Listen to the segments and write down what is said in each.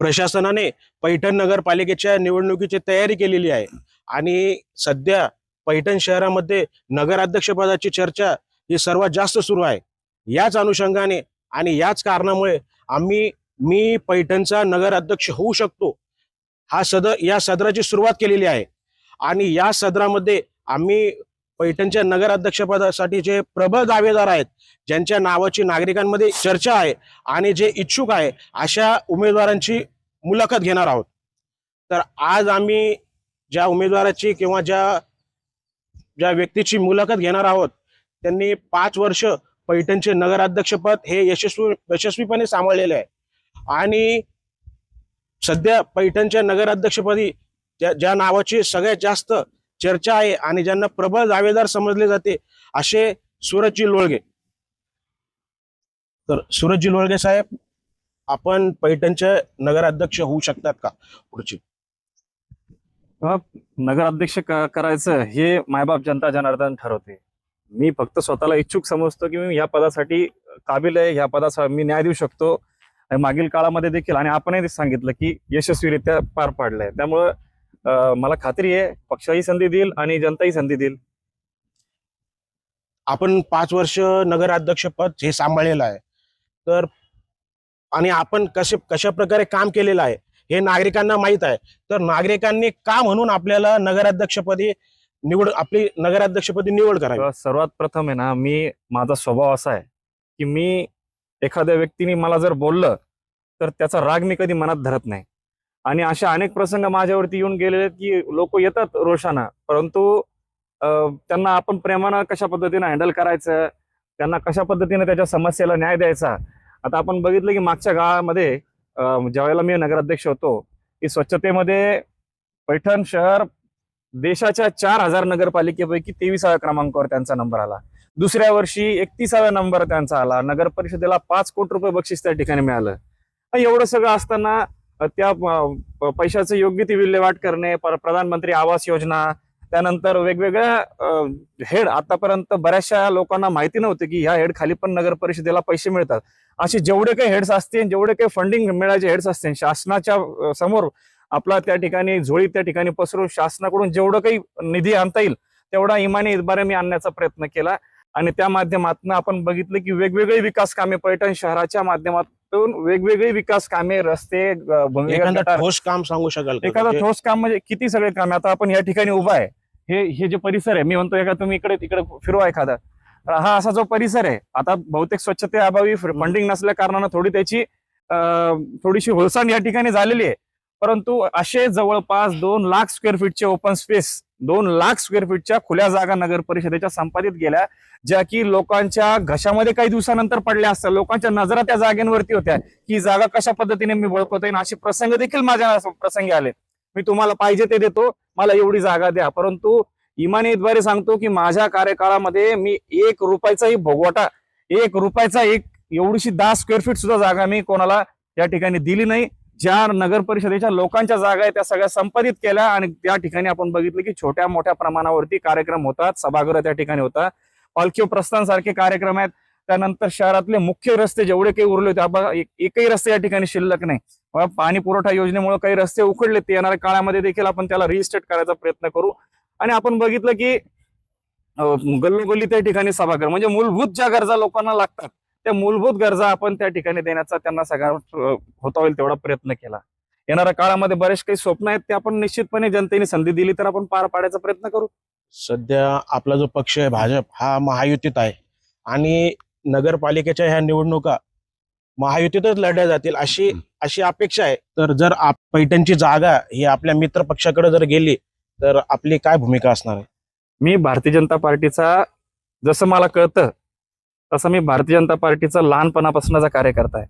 प्रशासनाने पैठण नगरपालिकेच्या निवडणुकीची तयारी केलेली आहे. आणि सध्या पैठण शहरामध्ये नगराध्यक्षपदाची चर्चा ही सर्वात जास्त सुरू आहे. याच अनुषंगाने आणि याच कारणामुळे आम्ही मी पैठणचा नगराध्यक्ष होऊ शकतो हा सदर या सदराची सुरुवात केलेली आहे. आणि या सदरामध्ये आम्ही पैठणच्या नगराध्यक्षपदासाठी जे प्रबळ दावेदार आहेत ज्यांच्या नावाची नागरिकांमध्ये चर्चा आहे आणि जे इच्छुक आहे अशा उमेदवारांची मुलाखत घेणार आहोत. तर आज आम्ही ज्या उमेदवाराची किंवा ज्या ज्या व्यक्तीची मुलाखत घेणार आहोत त्यांनी पाच वर्ष पैठणचे नगराध्यक्षपद हे यशस्वी यशस्वीपणे सांभाळलेले आहे. आणि सध्या पैठणच्या नगराध्यक्षपदी ज्या ज्या नावाची सगळ्यात जास्त चर्चा आहे आणि ज्यांना प्रबळ दावेदार समजले जाते असे सूरजजी लोळगे. तर सूरजजी लोळगे साहेब आपण पैठणचे नगराध्यक्ष होऊ शकतात का पुढची? नगराध्यक्ष करायचं हे मायबाप जनता जनार्दन ठरवते. मी फक्त स्वतःला इच्छुक समजतो की मी या पदासाठी काबिल आहे या पदासाठी मी न्याय देऊ शकतो. मागील काळामध्ये देखील आणि आपणही सांगितलं की यशस्वीरित्या पार पाडलंय. त्यामुळं मला खात्री आहे पक्षही संधी देईल आणि जनताही संधी देईल. आपण पाच वर्ष नगराध्यक्षपद हे सांभाळलेलं आहे. तर आणि आपण कसे कशा प्रकारे काम केलेलं आहे हे नागरिकांना माहीत आहे. तर नागरिकांनी का म्हणून आपल्याला नगराध्यक्षपदी निवड आपली नगराध्यक्षपदी निवड करावी? सर्वात प्रथम आहे ना मी माझा स्वभाव असा आहे की मी एखाद्या व्यक्तीने मला जर बोललं तर त्याचा राग मी कधी मनात धरत नाही. आणि अशा अनेक प्रसंग माझ्यावरती येऊन गेलेले आहेत की लोक येतात रोषाना. परंतु त्यांना आपण प्रेमानं कशा पद्धतीनं हँडल करायचं? त्यांना कशा पद्धतीने त्याच्या समस्येला न्याय द्यायचा? आता आपण बघितलं की मागच्या काळामध्ये ज्यावेळेला मी नगराध्यक्ष होतो की स्वच्छतेमध्ये पैठण शहर देशाच्या चार हजार नगरपालिकेपैकी तेविसाव्या क्रमांकावर त्यांचा नंबर आला. दुसऱ्या वर्षी एकतीसाव्या नंबर त्यांचा आला. नगर परिषदेला पाच कोटी रुपये बक्षीस त्या ठिकाणी मिळालं. एवढं सगळं असताना त्या प- पैशाचं योग्य ती विल्हेवाट करणे पर- प्रधानमंत्री आवास योजना त्यानंतर वेगवेगळ्या हेड आतापर्यंत बऱ्याचशा लोकांना माहिती नव्हते की ह्या हेड खाली पण नगर परिषदेला पैसे मिळतात. असे जेवढे काही हेड्स असतील जेवढे काही फंडिंग मिळायचे हेड्स असतील शासनाच्या समोर आपला त्या ठिकाणी झोळी त्या ठिकाणी पसरून शासनाकडून जेवढं काही निधी आणता येईल तेवढा इमानी इतबारे मी आणण्याचा प्रयत्न केला. आणि त्या माध्यमातून आपण बघितलं की वेगवेगळी विकास कामे पैठण शहराच्या माध्यमातून वेगवेगळी विकास कामे रस्ते ठोस काम सांगू शकाल? एखादा म्हणजे ठोस काम म्हणजे किती सगळे काम? आता आपण या ठिकाणी उभा आहे. हे हे जे परिसर आहे मी म्हणतो एका तुम्ही इकडे तिकडे फिरवा एखादा. हा असा जो परिसर आहे आता बहुतेक स्वच्छतेअभावी फंडिंग नसल्या कारणानं थोडी त्याची थोडीशी होळसाण या ठिकाणी झालेली आहे. परंतु असे जवळपास दोन लाख स्क्वेअर फीटचे ओपन स्पेस दोन लाख स्क्वेअर फीटच्या खुल्या जागा नगर परिषदेच्या संपादित गेल्या ज्या की लोकांच्या घशामध्ये काही दिवसानंतर पडल्या असतात. लोकांच्या नजरा त्या जागेवरती होत्या. की ही जागा कशा पद्धतीने मी बळकवता येईल असे प्रसंग देखील माझ्या प्रसंगी आले. मी तुम्हाला पाहिजे ते देतो. मला एवढी जागा द्या. परंतु इमानीद्वारे सांगतो की माझ्या कार्यकाळामध्ये मी एक रुपयाचाही भोगवटा एक रुपयाचा एक एवढीशी दहा स्क्वेअर फीट सुद्धा जागा मी कोणाला या ठिकाणी दिली नाही. ज्या नगर परिषदेच्या लोकांच्या जागा आहेत त्या सगळ्या संपादित केल्या आणि त्या ठिकाणी आपण बघितलं की छोट्या मोठ्या प्रमाणावरती कार्यक्रम होतात. सभागृह त्या ठिकाणी होतात पालखी प्रस्थानसारखे कार्यक्रम आहेत. त्यानंतर शहरातले मुख्य रस्ते जेवढे काही उरले होते एकही रस्ते या ठिकाणी शिल्लक नाही. पाणी पुरवठा योजनेमुळे काही रस्ते उखडले ते येणाऱ्या काळामध्ये देखील आपण त्याला रिस्टेट करायचा प्रयत्न करू. आणि आपण बघितलं की गल्लोगल्ली त्या ठिकाणी सभागृह म्हणजे मूलभूत ज्या गरजा लोकांना लागतात त्या मूलभूत गरजा आपण त्या ठिकाणी देण्याचा त्यांना सगळ्या होता होईल तेवढा प्रयत्न केला. येणाऱ्या काळामध्ये बरेच काही स्वप्न आहेत ते आपण निश्चितपणे जनतेने संधी दिली तर आपण पार पाडायचा प्रयत्न करू. सध्या आपला जो पक्ष आहे भाजप हा महायुतीत आहे. आणि नगरपालिकेच्या ह्या निवडणुका महायुतीतच लढल्या जातील अशी अशी अपेक्षा आहे. तर जर आप पैठणची जागा ही आपल्या मित्र पक्षाकडे जर गेली तर आपली काय भूमिका असणार आहे? मी भारतीय जनता पार्टीचा जसं मला कळतं तसं मी भारतीय जनता पार्टीचा लहानपणापासूनचा कार्यकर्ता आहे.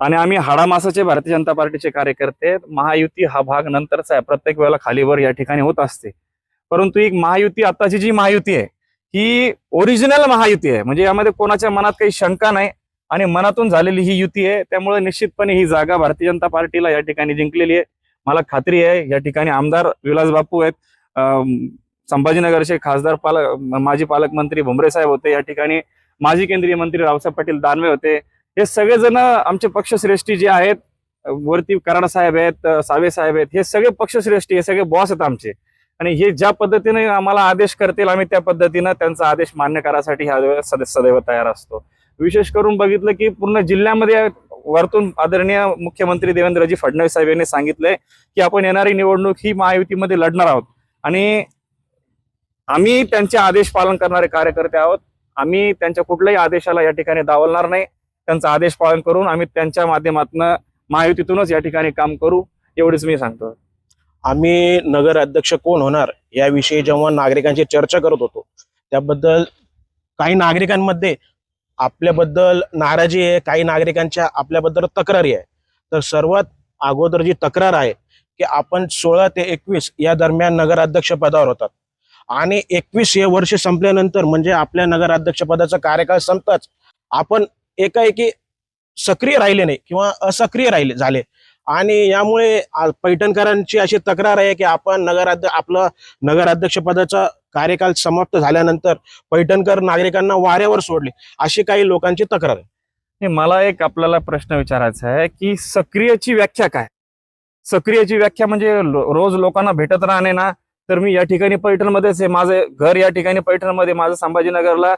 आणि आम्ही हाडामासाचे भारतीय जनता पार्टीचे कार्यकर्ते महायुती हा भाग नंतरचा आहे. प्रत्येक वेळेला खालीवर या ठिकाणी होत असते. परंतु एक महायुती आताची जी महायुती आहे ही ओरिजिनल महायुती आहे. म्हणजे यामध्ये कोणाच्या मनात काही शंका नाही आणि मनातून झालेली ही युती आहे. त्यामुळे निश्चितपणे ही जागा भारतीय जनता पार्टीला या ठिकाणी जिंकलेली आहे. मला खात्री आहे या ठिकाणी आमदार विलास बापू आहेत संभाजीनगरचे खासदार पालक माजी पालकमंत्री भुमरे साहेब होते. या ठिकाणी माजी केंद्रीय मंत्री रावसाहेब पाटील दानवे होते. हे सगळेजण आमचे पक्षश्रेष्ठी जे आहेत वरती कराड साहेब आहेत सावे साहेब आहेत हे सगळे पक्षश्रेष्ठी हे सगळे बॉस आहेत आमचे. आणि हे ज्या पद्धतीने आम्हाला आदेश करतील आम्ही त्या पद्धतीनं त्यांचा आदेश मान्य करायसाठी ह्या सदस्य सदैव तयार असतो. विशेष करून बघितलं की पूर्ण जिल्ह्यामध्ये वरतून आदरणीय मुख्यमंत्री देवेंद्रजी फडणवीस साहेब यांनी सांगितलंय की आपण येणारी निवडणूक ही महायुतीमध्ये लढणार आहोत. आणि आम्ही त्यांचे आदेश पालन करणारे कार्यकर्ते आहोत. आम्ही त्यांच्या कुठल्याही आदेशाला या ठिकाणी दावलणार नाही. त्यांचा आदेश पालन करून आम्ही त्यांच्या माध्यमातून महायुतीतूनच या ठिकाणी काम करू एवढेच मी सांगतो. आम्ही नगर अध्यक्ष कोण होणार याविषयी जेव्हा नागरिकांची चर्चा करत होतो त्याबद्दल काही नागरिकांमध्ये आपल्याबद्दल नाराजी आहे काही नागरिकांच्या आपल्याबद्दल तक्रारी आहे. तर सर्वात अगोदर जी तक्रार आहे की आपण सोळा ते एकवीस या दरम्यान नगराध्यक्ष पदावर होतात. आणि एकवीस हे वर्ष संपल्यानंतर म्हणजे आपल्या नगराध्यक्षपदाचा कार्यकाळ संपताच आपण एकाएकी सक्रिय राहिले नाही किंवा असक्रिय राहिले झाले. आणि यामुळे पैठणकरांची अशी तक्रार आहे की आपण नगराध्यक्ष आपलं नगराध्यक्षपदाचा कार्यकाल समाप्त झाल्यानंतर पैठणकर नागरिकांना वाऱ्यावर सोडले अशी काही लोकांची तक्रार आहे. हे मला एक आपल्याला प्रश्न विचारायचा आहे की सक्रियची व्याख्या काय? सक्रियची व्याख्या म्हणजे रोज लोकांना भेटत राहणे ना तर मी या ठिकाणी पैठणमध्येच आहे. माझं घर या ठिकाणी पैठणमध्ये माझं संभाजीनगरला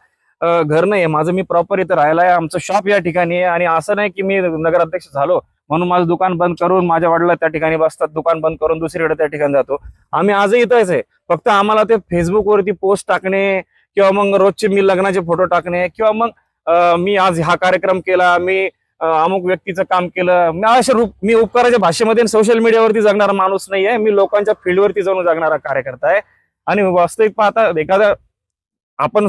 घर नाही माझं मी प्रॉपर इथं राहायला आहे. आमचं शॉप या ठिकाणी आहे. आणि असं नाही की मी नगराध्यक्ष झालो म्हणून माझं दुकान बंद करून माझ्या वडिला त्या ठिकाणी बसतात. दुकान बंद करून दुसरीकडे त्या ठिकाणी जातो. आम्ही आजही इथंच आहे. फक्त आम्हाला ते फेसबुकवरती पोस्ट टाकणे किंवा मग रोजचे मी लग्नाचे फोटो टाकणे किंवा मग मी आज हा कार्यक्रम केला. मी अमुक व्यक्तीचं काम केलं. मी अशा रूप मी उपकाराच्या भाषेमध्ये सोशल मीडियावरती जगणारा माणूस नाही आहे मी लोकांच्या फील्डवरती जाऊन जगणारा कार्यकर्ता आहे. आणि वास्तविक पाहता एखादा आपण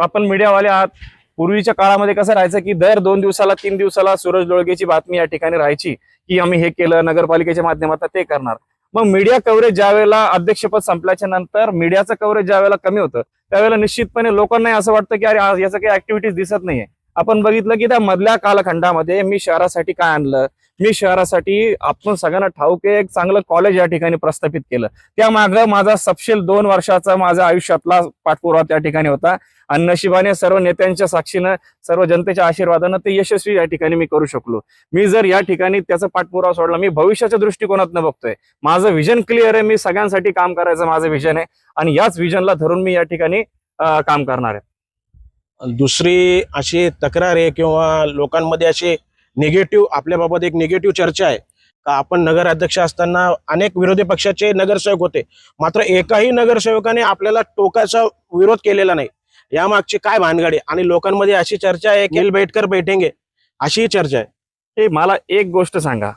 आपण मीडियावाले आहात. पूर्वीच्या काळामध्ये कसं राहायचं की दर दोन दिवसाला तीन दिवसाला सूरज लोळगेची बातमी या ठिकाणी राहायची. की आम्ही हे केलं नगरपालिकेच्या माध्यमात ते करणार. मग मीडिया कव्हरेज ज्या वेळेला अध्यक्षपद संपल्याच्या नंतर मीडियाचं कव्हरेज ज्या वेळेला कमी होतं त्यावेळेला निश्चितपणे लोकांना असं वाटतं की अरे याचं काही ऍक्टिव्हिटीज दिसत नाहीये. आपण बघितलं की त्या मधल्या कालखंडामध्ये मी शहरासाठी काय आणलं? मी शहरासाठी आपण सगळ्यांना ठाऊक एक चांगलं कॉलेज या ठिकाणी प्रस्थापित केलं. त्यामागं माझा सपशेल दोन वर्षाचा माझ्या आयुष्यातला पाठपुरावा त्या ठिकाणी होता. आणि नशिबाने सर्व नेत्यांच्या साक्षीनं सर्व जनतेच्या आशीर्वादानं ते यशस्वी या ठिकाणी मी करू शकलो. मी जर या ठिकाणी त्याचा पाठपुरावा सोडला मी भविष्याच्या दृष्टिकोनातनं बघतोय. माझं विजन क्लिअर आहे मी सगळ्यांसाठी काम करायचं माझं विजन आहे. आणि याच विजनला धरून मी या ठिकाणी काम करणार आहे. दुसरी अशी तक्रार आहे किंवा लोकांमध्ये अशी निगेटिव्ह आपल्याबाबत एक निगेटिव्ह चर्चा आहे. का आपण नगराध्यक्ष असताना अनेक विरोधी पक्षाचे नगरसेवक होते. मात्र एकाही नगरसेवकाने आपल्याला टोकाचा विरोध केलेला नाही. यामागची काय भानगडी? आणि लोकांमध्ये अशी चर्चा आहे की बैठकर बैठेंगे अशी चर्चा आहे. हे मला एक गोष्ट सांगा.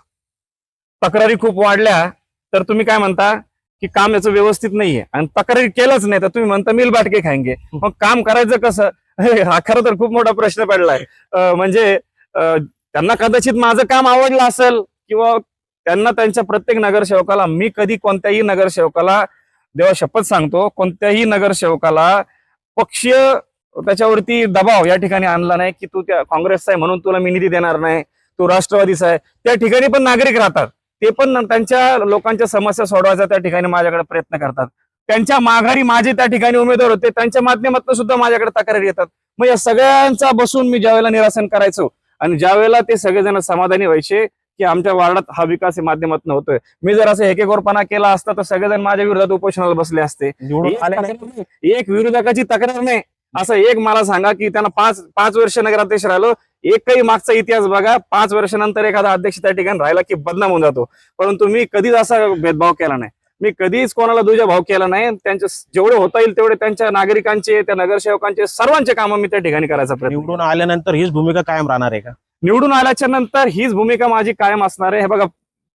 तक्रारी खूप वाढल्या तर तुम्ही काय म्हणता की काम याचं व्यवस्थित नाहीये? आणि तक्रारी केलंच नाही तर तुम्ही म्हणता मिल बाटके खायंगे. मग काम करायचं कसं? हे, हा खरं तर खूप मोठा प्रश्न पडलाय. म्हणजे त्यांना कदाचित माझं काम आवडलं असेल किंवा त्यांना त्यांच्या प्रत्येक नगरसेवकाला मी कधी कोणत्याही नगरसेवकाला देवा शपथ सांगतो कोणत्याही नगरसेवकाला पक्षीय त्याच्यावरती दबाव या ठिकाणी आणला नाही की तू त्या काँग्रेसचा आहे म्हणून तुला मी निधी देणार नाही तू राष्ट्रवादीचा आहे. त्या ठिकाणी पण नागरिक राहतात. ते पण त्यांच्या लोकांच्या समस्या सोडवायचा त्या ठिकाणी माझ्याकडे प्रयत्न करतात. त्यांच्या माघारी माझे त्या ठिकाणी उमेदवार होते. त्यांच्या माध्यमातून सुद्धा माझ्याकडे तक्रारी येतात. मग या सगळ्यांचा बसून मी ज्यावेळेला निरासन करायचो आणि ज्यावेळेला ते सगळेजण समाधानी व्हायचे की आमच्या वार्डात हा विकास या माध्यमातून होतोय. मी जर असं हेकेखोरपणा केला असता तर सगळेजण माझ्या विरोधात उपोषणाला बसले असते. एक एक विरोधकाची तक्रार नाही. असं एक मला सांगा की त्यांना पाच पाच वर्ष नगराध्यक्ष राहिलो. एकही मागचा इतिहास बघा. पाच वर्षानंतर एखादा अध्यक्ष त्या ठिकाणी राहिला की बदनाम होऊन जातो. परंतु मी कधीच असा भेदभाव केला नाही. मी कधीच कोणाला दुजा भाव केला नाही. त्यांचे जेवढे होता येईल तेवढे त्यांच्या नागरिकांचे त्या नगरसेवकांचे सर्वांचे कामं मी त्या ठिकाणी करायचा प्रयत्न निवडून आल्यानंतर हीच भूमिका कायम राहणार आहे का? निवडून आल्याच्यानंतर हीच भूमिका माझी कायम असणार आहे. हे बघा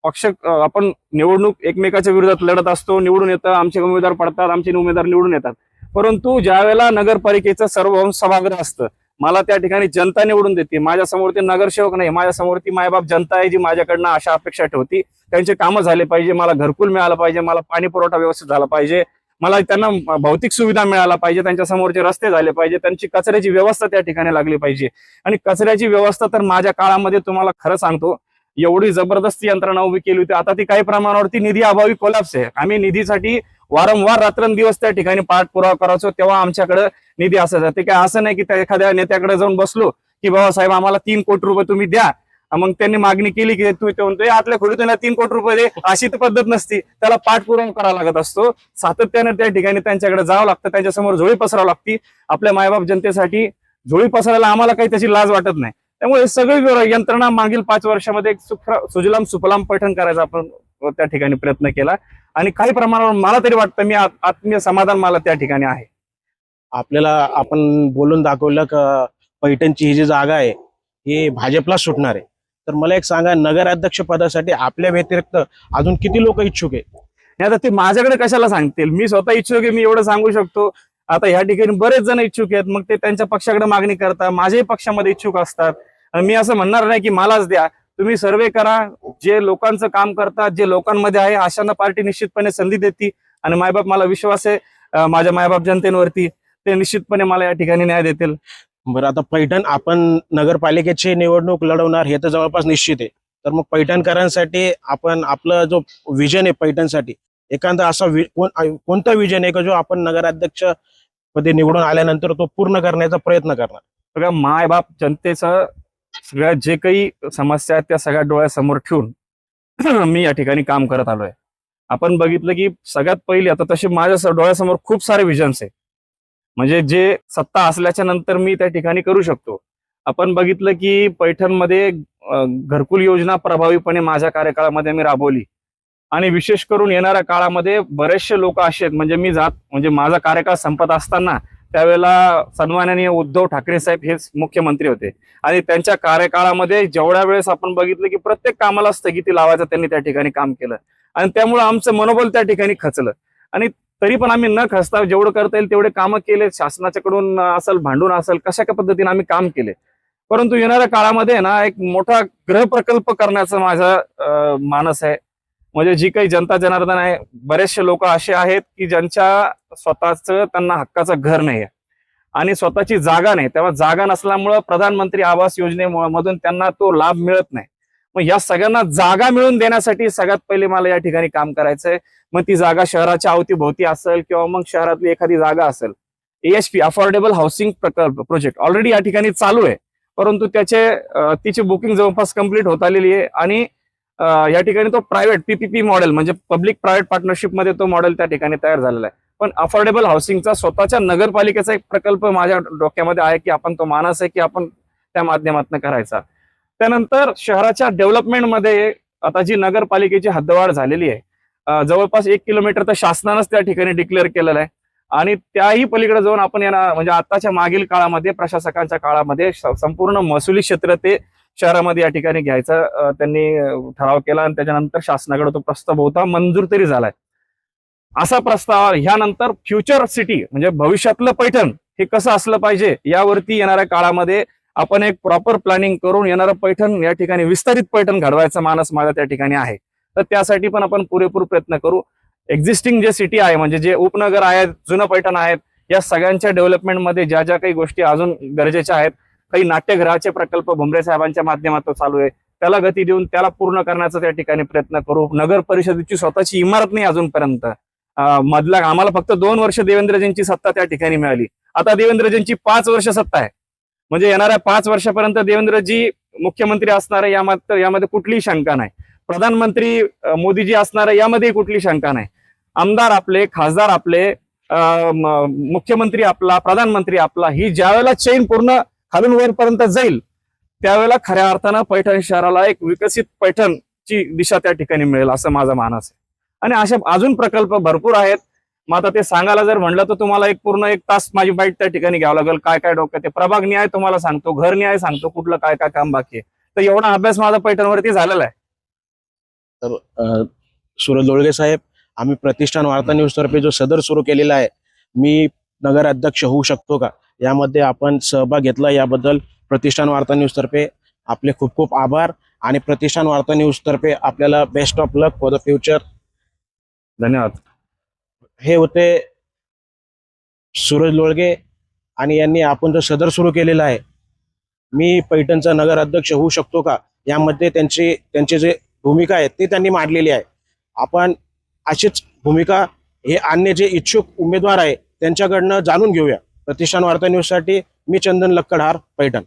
पक्ष आपण निवडणूक एकमेकाच्या विरोधात लढत असतो. निवडून येतं आमचे उमेदवार पडतात आमचे उमेदवार निवडून येतात. परंतु ज्या वेळेला नगरपालिकेचं सर्वभौम सभागृह असतं मला त्या ठिकाणी जनता निवडून देते. माझ्यासमोर ते नगरसेवक नाही. माझ्यासमोर ती मायबाप जनता आहे जी माझ्याकडनं अशा अपेक्षा ठेवती. त्यांचे कामं झाले पाहिजे. मला घरकुल मिळालं पाहिजे. मला पाणी पुरवठा व्यवस्थित झाला पाहिजे. मला त्यांना भौतिक सुविधा मिळाला पाहिजे. त्यांच्या समोरचे रस्ते झाले पाहिजे. त्यांची कचऱ्याची व्यवस्था त्या ठिकाणी लागली पाहिजे. आणि कचऱ्याची व्यवस्था तर माझ्या काळामध्ये तुम्हाला खरं सांगतो एवढी जबरदस्त यंत्रणा उभी केली होती. आता ती काही प्रमाणावरती निधी अभावी कोलॅप्स आहे. आम्ही निधीसाठी वारंवार रात्रंदिवस त्या ठिकाणी पाठपुरावा करायचो तेव्हा आमच्याकडे निधी असायचा. ते काय असं नाही की त्या एखाद्या नेत्याकडे जाऊन बसलो की बाबासाहेब आम्हाला तीन कोटी रुपये तुम्ही द्या. मग त्यांनी मागणी केली की तू ते म्हणतोय आतल्या खोलीतून तीन कोटी रुपये दे. अशी तर पद्धत नसती. त्याला पाठपुरावा करावा लागत असतो. सातत्याने त्या ठिकाणी त्यांच्याकडे जावं लागतं त्यांच्यासमोर झोळी पसरावं लागती. आपल्या मायबाप जनतेसाठी झोळी पसरायला आम्हाला काही त्याची लाज वाटत नाही. त्यामुळे सगळी यंत्रणा मागील पाच वर्षामध्ये एक सुखरा- सुजलाम सुफलाम पैठण करायचा आपण त्या ठिकाणी प्रयत्न केला. आणि काही प्रमाणावर मला तरी वाटतं मी आत- आत्मीय समाधान मला त्या ठिकाणी आहे. आपल्याला आपण बोलून दाखवलं का पैठणची ही जी जागा आहे ही भाजपला सुटणार आहे. तर मला एक सांगा नगराध्यक्ष पदासाठी आपल्या व्यतिरिक्त अजून किती लोक इच्छुक आहे आणि आता ते माझ्याकडे कशाला सांगतील? मी स्वतः इच्छुक आहे मी एवढं सांगू शकतो. आता ह्या ठिकाणी बरेच जण इच्छुक आहेत मग ते त्यांच्या पक्षाकडे मागणी करतात माझ्याही पक्षामध्ये इच्छुक असतात. मी असं म्हणणार नाही की मलाच द्या. तुम्ही सर्वे करा जे लोकांचं काम करतात जे लोकांमध्ये आहे अशांना पार्टी निश्चितपणे संधी देते आणि मायबाप मला विश्वास आहे माझ्या मायबाप जनतेवरती ते निश्चितपणे मला या ठिकाणी न्याय देतील. बरं आता पैठण आपण नगरपालिकेची निवडणूक लढवणार हे तर जवळपास निश्चित आहे. तर मग पैठणकरांसाठी आपण आपलं जो विजन आहे पैठणसाठी एखादा असा कोणता विजन आहे का जो आपण नगराध्यक्ष पदी निवडून आल्यानंतर तो पूर्ण करण्याचा प्रयत्न करणार? बघा मायबाप जनतेचं सगळ्या जे काही समस्या आहेत त्या सगळ्या डोळ्यासमोर ठेवून मी या ठिकाणी काम करत आलोय. आपण बघितलं की सगळ्यात पहिली आता तसे माझ्या डोळ्यासमोर खूप सारे विजन्स आहे म्हणजे जे सत्ता असल्याच्या नंतर मी त्या ठिकाणी करू शकतो. आपण बघितलं की पैठणमध्ये घरकुल योजना प्रभावीपणे माझ्या कार्यकाळामध्ये मी राबवली. आणि विशेष करून येणाऱ्या काळामध्ये बरेचसे लोक असे आहेत म्हणजे मी जात म्हणजे माझा कार्यकाळ संपत असताना त्यावेळेला सन्माननीय उद्धव ठाकरे साहेब हेच मुख्यमंत्री होते. आणि त्यांच्या कार्यकाळामध्ये जेवढ्या वेळेस आपण बघितलं की प्रत्येक कामाला स्थगिती लावायचं त्यांनी त्या ठिकाणी काम केलं. आणि त्यामुळे आमचं मनोबल त्या ठिकाणी खचलं. आणि तरी पण आम्ही न खचता जेवढं करता येईल तेवढे कामं केले. शासनाच्याकडून असेल भांडून असेल कशा का पद्धतीने आम्ही काम केले. परंतु येणाऱ्या काळामध्ये ना एक मोठा ग्रह प्रकल्प करण्याचा माझा मानस आहे. म्हणजे जी काही जनता जनार्दन आहे बरेचसे लोक असे आहेत की ज्यांच्या स्वतःच त्यांना हक्काचं घर नाही आहे आणि स्वतःची जागा नाही. तेव्हा जागा नसल्यामुळं प्रधानमंत्री आवास योजनेमधून त्यांना तो लाभ मिळत नाही. मग या सगळ्यांना जागा मिळवून देण्यासाठी सगळ्यात पहिले मला या ठिकाणी काम करायचंय. मग ती जागा शहराच्या अवतीभोवती असेल किंवा मग शहरातली एखादी जागा असेल. एएचपी अफोर्डेबल हाऊसिंग प्रकल्प प्रोजेक्ट ऑलरेडी या ठिकाणी चालू आहे. परंतु त्याचे तिची बुकिंग जवळपास कंप्लीट होत आलेली आहे. आणि या ठिकाणी तो प्रायव्हेट पीपीपी मॉडेल म्हणजे पब्लिक प्रायव्हेट पार्टनरशिपमध्ये तो मॉडेल त्या ठिकाणी तयार झालेला आहे. पण अफोर्डेबल हाऊसिंगचा स्वतःच्या नगरपालिकेचा एक प्रकल्प माझ्या डोक्यामध्ये आहे की आपण तो मानस आहे की आपण त्या माध्यमातून करायचा. त्यानंतर शहराच्या डेव्हलपमेंटमध्ये आता जी नगरपालिकेची हद्दवाढ झालेली आहे जवळपास एक किलोमीटर तर शासनानंच त्या ठिकाणी डिक्लेअर केलेलं आहे. आणि त्याही पलीकडे जाऊन आपण यांना म्हणजे आताच्या मागील काळामध्ये प्रशासकांच्या काळामध्ये संपूर्ण महसुली क्षेत्र ते शहरामध्ये या ठिकाणी घ्यायचा त्यांनी ठराव केला आणि त्याच्यानंतर शासनाकडे तो प्रस्ताव होता मंजूर तरी झालाय. असा प्रस्ताव ह्यानंतर फ्युचर सिटी म्हणजे भविष्यातलं पैठण हे कसं असलं पाहिजे यावरती येणाऱ्या काळामध्ये आपण एक प्रॉपर प्लॅनिंग करून येणारं पैठण या ठिकाणी विस्तारित पैठण घडवायचा मानस माझा त्या ठिकाणी आहे. तर त्यासाठी पण आपण पुरेपूर प्रयत्न करू. एक्झिस्टिंग जे सिटी आहे म्हणजे जे उपनगर आहेत जुनं पैठण आहेत या सगळ्यांच्या डेव्हलपमेंटमध्ये ज्या ज्या काही गोष्टी अजून गरजेच्या आहेत काही नाट्यगृहाचे प्रकल्प भुमरे साहेबांच्या माध्यमातून चालू आहे. त्याला गती देऊन त्याला पूर्ण करण्याचा त्या ठिकाणी प्रयत्न करू. नगर परिषदेची स्वतःची इमारत नाही अजूनपर्यंत. मधला आम्हाला फक्त दोन वर्ष देवेंद्रजींची सत्ता त्या ठिकाणी मिळाली. आता देवेंद्रजींची पाच वर्ष सत्ता आहे. म्हणजे येणाऱ्या पाच वर्षापर्यंत देवेंद्रजी मुख्यमंत्री असणार आहे यामध्ये यामध्ये कुठलीही शंका नाही. प्रधानमंत्री मोदीजी असणार आहे यामध्ये कुठली शंका नाही. आमदार आपले खासदार आपले मुख्यमंत्री आपला प्रधानमंत्री आपला ही ज्यावेळेला चेन पूर्ण खालून वरपर्यंत जाईल त्यावेळेला खऱ्या अर्थानं पैठण शहराला एक विकसित पैठणची दिशा त्या ठिकाणी मिळेल असं माझा मानस आहे. आणि अशा अजून प्रकल्प भरपूर आहेत. मग आता ते सांगायला जर म्हणलं तर तुम्हाला एक पूर्ण एक तास माझी बाईट त्या ठिकाणी घ्यावं लागेल. काय काय डोक्यात ते प्रभाग न्याय तुम्हाला सांगतो घर न्याय सांगतो कुठलं काय काय काम बाकी आहे. तर एवढा अभ्यास माझा पैठणवरती झालेला आहे. तर सुरज लोळगे साहेब आम्ही प्रतिष्ठान वार्ता न्यूज तर्फे जो सदर सुरू केलेला आहे मी नगराध्यक्ष होऊ शकतो का? यामध्ये आपण सहभाग घेतला याबद्दल प्रतिष्ठान वार्ता न्यूज तर्फे आपले खूप खूप आभार आणि प्रतिष्ठान वार्ता न्यूज तर्फे आपल्याला best of luck for the future धन्यवाद. हे होते सूरज लोळगे आणि यांनी आपण जो सदर सुरू केलेला आहे मी पैठणचा नगर अध्यक्ष होऊ शकतो का? यामध्ये त्यांची त्यांची जे भूमिका आहे ते त्यांनी मांडलेली आहे. आपण अशीच भूमिका हे आणणे जे इच्छुक उमेदवार आहे त्यांच्याकडनं जाणून घेऊया. प्रतिष्ठान वार्ता न्यूजसाठी मी चंदन लक्कडहार पैठण.